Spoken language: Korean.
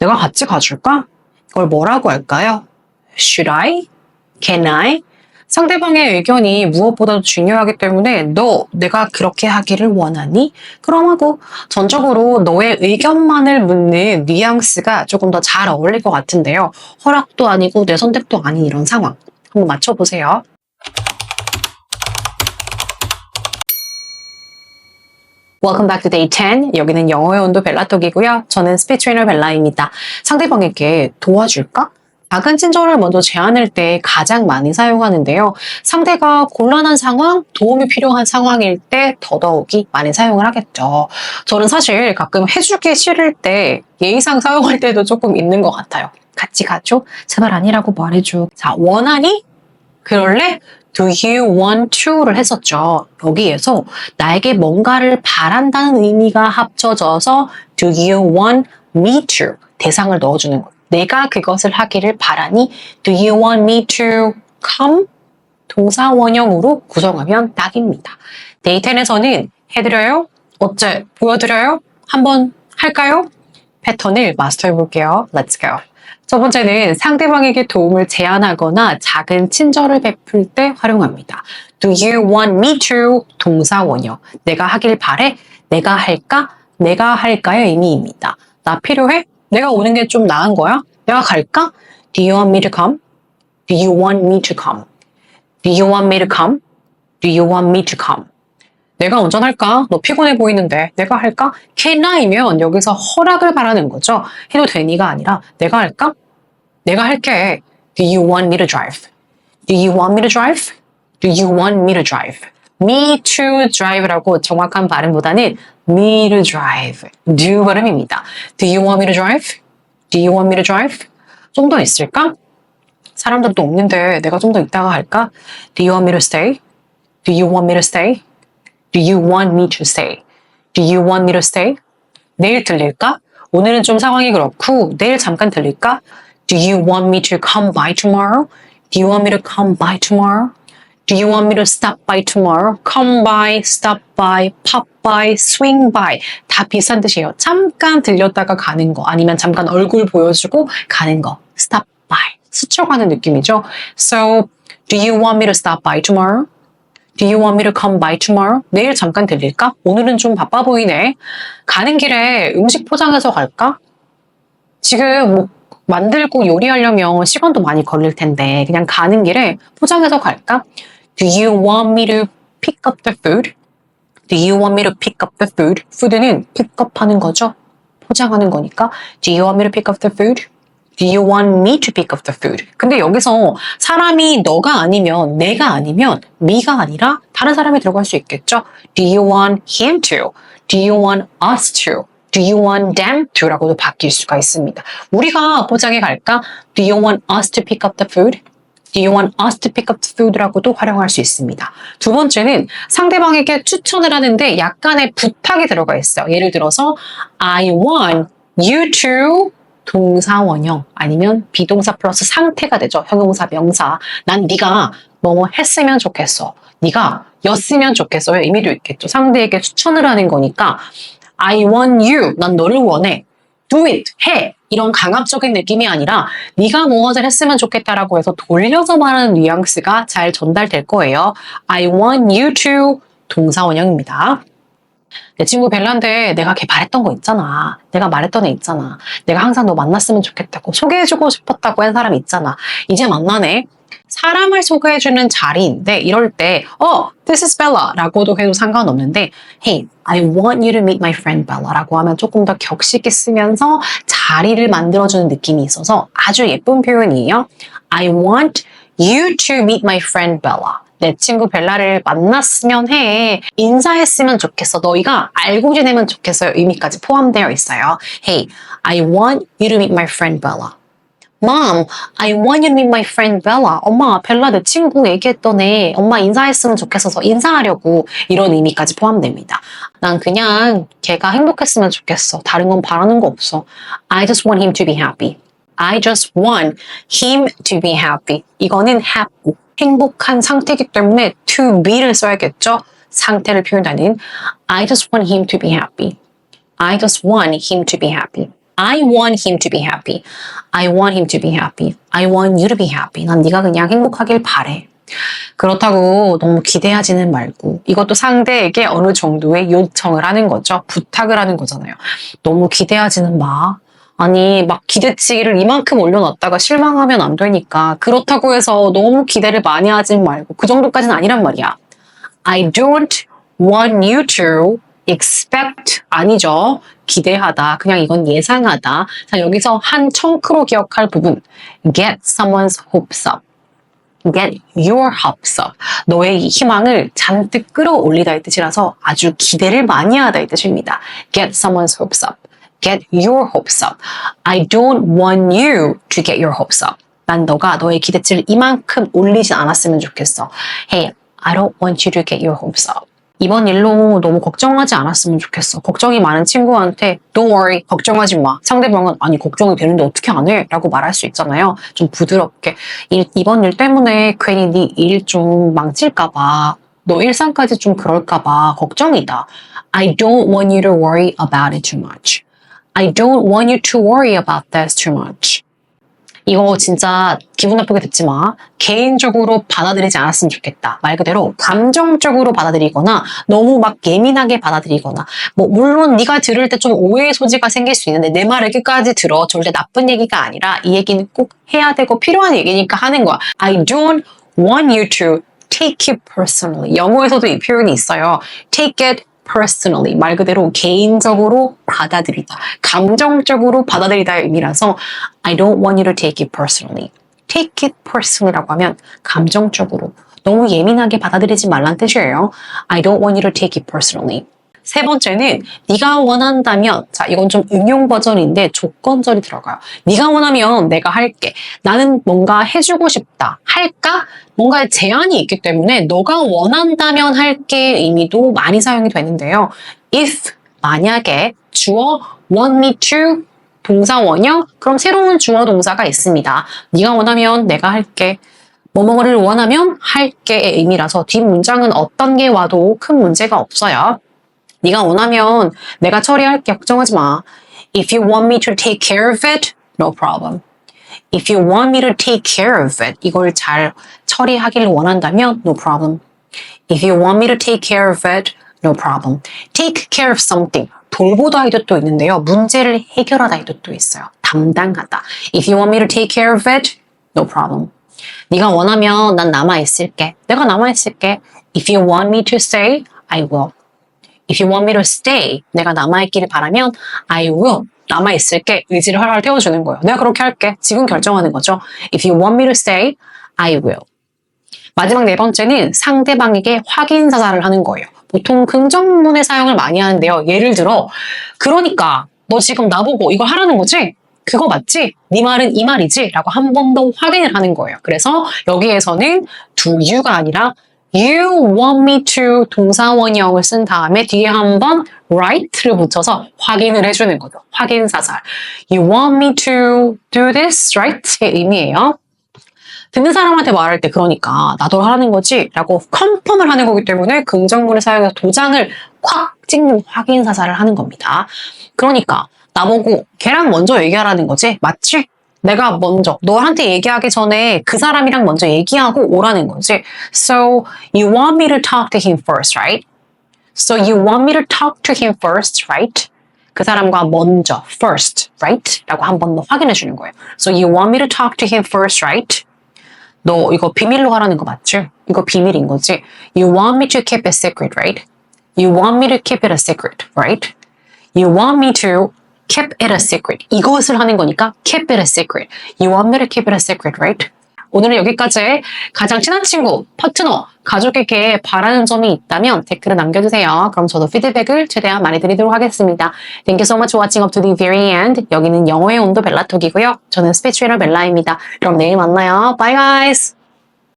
내가 같이 가줄까? 그걸 뭐라고 할까요? Should I? Can I? 상대방의 의견이 무엇보다도 중요하기 때문에 너 내가 그렇게 하기를 원하니? 그럼 하고 전적으로 너의 의견만을 묻는 뉘앙스가 조금 더 잘 어울릴 것 같은데요. 허락도 아니고 내 선택도 아닌 이런 상황. 한번 맞춰보세요. Welcome back to day 10. 여기는 영어의 온도 벨라톡이고요. 저는 스피치 트레이너 벨라입니다. 상대방에게 도와줄까? 작은 친절을 먼저 제안할 때 가장 많이 사용하는데요. 상대가 곤란한 상황, 도움이 필요한 상황일 때 더더욱이 많이 사용을 하겠죠. 저는 사실 가끔 해주기 싫을 때 예의상 사용할 때도 조금 있는 것 같아요. 같이 가죠? 제발 아니라고 말해줘. 자, 원하니? 그럴래? Do you want to를 했었죠. 여기에서 나에게 뭔가를 바란다는 의미가 합쳐져서 Do you want me to? 대상을 넣어주는 거예요. 내가 그것을 하기를 바라니 Do you want me to come? 동사 원형으로 구성하면 딱입니다. 데이텐에서는 해드려요? 어째? 보여드려요? 한번 할까요? 패턴을 마스터해 볼게요. Let's go. 첫 번째는 상대방에게 도움을 제안하거나 작은 친절을 베풀 때 활용합니다. Do you want me to? 동사 원형. 내가 하길 바래? 내가 할까? 내가 할까의 의미입니다. 나 필요해? 내가 오는 게 좀 나은 거야? 내가 갈까? Do you want me to come? Do you want me to come? Do you want me to come? Do you want me to come? 내가 운전할까? 너 피곤해 보이는데 내가 할까? can I면 여기서 허락을 바라는 거죠. 해도 되니가 아니라 내가 할까? 내가 할게. Do you want me to drive? Do you want me to drive? Do you want me to drive? Me to drive라고 정확한 발음보다는 me to drive. do 발음입니다. Do you want me to drive? Do you want me to drive? 좀 더 있을까? 사람들도 없는데 내가 좀 더 있다가 할까? Do you want me to stay? Do you want me to stay? Do you want me to stay? Do you want me to stay? 내일 들릴까? 오늘은 좀 상황이 그렇고 내일 잠깐 들릴까? Do you want me to come by tomorrow? Do you want me to come by tomorrow? Do you want me to stop by tomorrow? Come by, stop by, pop by, swing by. 다 비슷한 뜻이에요. 잠깐 들렸다가 가는 거, 아니면 잠깐 얼굴 보여주고 가는 거. stop by. 스쳐가는 느낌이죠. So, do you want me to stop by tomorrow? Do you want me to come by tomorrow? 내일 잠깐 들릴까? 오늘은 좀 바빠 보이네. 가는 길에 음식 포장해서 갈까? 지금 뭐 만들고 요리하려면 시간도 많이 걸릴 텐데 그냥 가는 길에 포장해서 갈까? Do you want me to pick up the food? Do you want me to pick up the food? food는 pick up 하는 거죠. 포장하는 거니까 Do you want me to pick up the food? Do you want me to pick up the food? 근데 여기서 사람이 너가 아니면 내가 아니면 me가 아니라 다른 사람이 들어갈 수 있겠죠. Do you want him to? Do you want us to? Do you want them to? 라고도 바뀔 수가 있습니다. 우리가 포장해 갈까? Do you want us to pick up the food? Do you want us to pick up the food? 라고도 활용할 수 있습니다. 두 번째는 상대방에게 추천을 하는데 약간의 부탁이 들어가 있어요. 예를 들어서 I want you to 동사 원형 아니면 비동사 플러스 상태가 되죠. 형용사, 명사. 난 네가 뭐뭐 했으면 좋겠어. 네가 였으면 좋겠어요. 의미도 있겠죠. 상대에게 추천을 하는 거니까 I want you. 난 너를 원해. do it. 해. 이런 강압적인 느낌이 아니라 네가 무엇을 했으면 좋겠다라고 해서 돌려서 말하는 뉘앙스가 잘 전달될 거예요. I want you to 동사 원형입니다. 내 친구 벨란데 내가 걔 말했던 거 있잖아. 내가 말했던 애 있잖아. 내가 항상 너 만났으면 좋겠다고 소개해주고 싶었다고 한 사람 있잖아. 이제 만나네. 사람을 소개해주는 자리인데 이럴 때 어, this is Bella 라고도 해도 상관없는데 Hey, I want you to meet my friend Bella 라고 하면 조금 더 격식 있게 쓰면서 자리를 만들어주는 느낌이 있어서 아주 예쁜 표현이에요. I want you to meet my friend Bella. 내 친구 벨라를 만났으면 해. 인사했으면 좋겠어. 너희가 알고 지내면 좋겠어요. 의미까지 포함되어 있어요. Hey, I want you to meet my friend Bella. Mom, I want you to meet my friend Bella. 엄마, 벨라 내 친구 얘기했던 애. 엄마 인사했으면 좋겠어서 인사하려고 이런 의미까지 포함됩니다. 난 그냥 걔가 행복했으면 좋겠어. 다른 건 바라는 거 없어. I just want him to be happy. I just want him to be happy. 이거는 happy. 행복한 상태이기 때문에 to be를 써야겠죠. 상태를 표현하는 I just want him to be happy. I just want him to be happy. I want him to be happy. I want him to be happy. I want you to be happy. 난 네가 그냥 행복하길 바래. 그렇다고 너무 기대하지는 말고 이것도 상대에게 어느 정도의 요청을 하는 거죠. 부탁을 하는 거잖아요. 너무 기대하지는 마. 아니 막 기대치를 이만큼 올려놨다가 실망하면 안 되니까 그렇다고 해서 너무 기대를 많이 하지 말고 그 정도까지는 아니란 말이야. I don't want you to expect 아니죠. 기대하다. 그냥 이건 예상하다. 자, 여기서 한 청크로 기억할 부분. get someone's hopes up. get your hopes up. 너의 희망을 잔뜩 끌어올리다의 뜻이라서 아주 기대를 많이 하다의 뜻입니다. get someone's hopes up. Get your hopes up. I don't want you to get your hopes up. 난 너가 너의 기대치를 이만큼 올리지 않았으면 좋겠어. Hey, I don't want you to get your hopes up. 이번 일로 너무 걱정하지 않았으면 좋겠어. 걱정이 많은 친구한테 don't worry, 걱정하지 마. 상대방은 아니 걱정이 되는데 어떻게 안 해? 라고 말할 수 있잖아요. 좀 부드럽게. 일, 이번 일 때문에 괜히 네 일 좀 망칠까 봐. 너 일상까지 좀 그럴까 봐 걱정이다. I don't want you to worry about it too much. I don't want you to worry about this too much. 이거 진짜 기분 나쁘게 듣지 마. 개인적으로 받아들이지 않았으면 좋겠다. 말 그대로 감정적으로 받아들이거나 너무 막 예민하게 받아들이거나 뭐 물론 네가 들을 때 좀 오해의 소지가 생길 수 있는데 내 말을 끝까지 들어. 절대 나쁜 얘기가 아니라 이 얘기는 꼭 해야 되고 필요한 얘기니까 하는 거야. I don't want you to take it personally. 영어에서도 이 표현이 있어요. take it personally 말 그대로 개인적으로 받아들이다 감정적으로 받아들이다의 의미라서 I don't want you to take it personally take it personally라고 하면 감정적으로 너무 예민하게 받아들이지 말란 뜻이에요 I don't want you to take it personally 세 번째는 네가 원한다면 자 이건 좀 응용 버전인데 조건절이 들어가요. 네가 원하면 내가 할게. 나는 뭔가 해주고 싶다. 할까? 뭔가의 제한이 있기 때문에 너가 원한다면 할게 의미도 많이 사용이 되는데요. if 만약에 주어 want me to 동사 원형 그럼 새로운 주어 동사가 있습니다. 네가 원하면 내가 할게. 뭐뭐를 원하면 할게의 의미라서 뒷 문장은 어떤 게 와도 큰 문제가 없어요. 네가 원하면 내가 처리할게 걱정하지 마. If you want me to take care of it, no problem. If you want me to take care of it, 이걸 잘 처리하기를 원한다면 no problem. If you want me to take care of it, no problem. Take care of something. 돌보다의 뜻도 있는데요. 문제를 해결하다의 뜻도 있어요. 담당하다. If you want me to take care of it, no problem. 네가 원하면 난 남아있을게. 내가 남아있을게. If you want me to stay, I will. If you want me to stay, 내가 남아있기를 바라면 I will. 남아있을게. 의지를 활활 태워주는 거예요. 내가 그렇게 할게. 지금 결정하는 거죠. If you want me to stay, I will. 마지막 네 번째는 상대방에게 확인 사살을 하는 거예요. 보통 긍정문의 사용을 많이 하는데요. 예를 들어, 그러니까 너 지금 나보고 이걸 하라는 거지? 그거 맞지? 네 말은 이 말이지? 라고 한 번 더 확인을 하는 거예요. 그래서 여기에서는 do you가 아니라 You want me to 동사원형을 쓴 다음에 뒤에 한번 right를 붙여서 확인을 해주는 거죠. 확인 사살. You want me to do this, right?의 의미예요. 듣는 사람한테 말할 때 그러니까 나도 하라는 거지 라고 컨펌을 하는 거기 때문에 긍정문을 사용해서 도장을 콱 찍는 확인 사살을 하는 겁니다. 그러니까 나보고 걔랑 먼저 얘기하라는 거지 맞지? 내가 먼저 너한테 얘기하기 전에 그 사람이랑 먼저 얘기하고 오라는 거지. So you want me to talk to him first, right? So you want me to talk to him first, right? 그 사람과 먼저, first, right? 라고 한 번 더 확인해 주는 거예요. So you want me to talk to him first, right? 너 이거 비밀로 하라는 거 맞지? 이거 비밀인 거지? You want me to keep it secret, right? You want me to keep it a secret, right? You want me to keep it a secret. 이것을 하는 거니까 keep it a secret. You want me to keep it a secret, right? 오늘은 여기까지 가장 친한 친구, 파트너, 가족에게 바라는 점이 있다면 댓글을 남겨주세요. 그럼 저도 피드백을 최대한 많이 드리도록 하겠습니다. Thank you so much for watching up to the very end. 여기는 영어의 온도 벨라톡이고요. 저는 스피치 트레이너 벨라입니다. 그럼 내일 만나요. Bye guys!